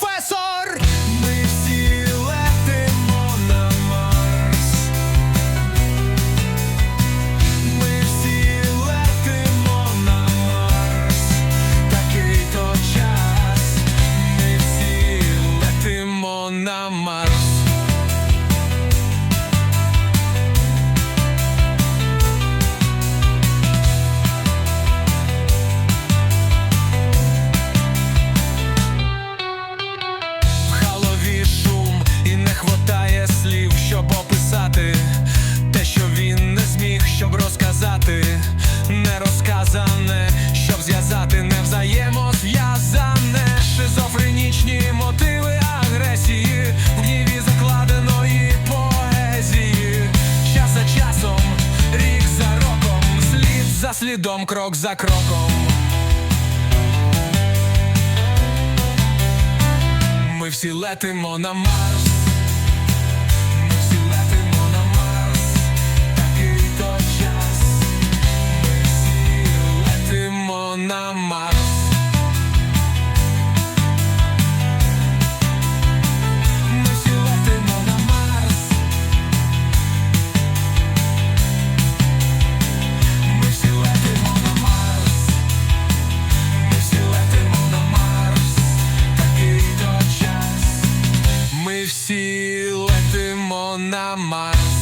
професор. Ми хватає слів, щоб описати те, що він не зміг, щоб розказати, не розказане, щоб зв'язати невзаємозв'язане, шизофренічні мотиви агресії, в гніві закладеної поезії, час за часом, рік за роком, слід за слідом, крок за кроком. Ми всі летимо на Марс. летимо на Марс.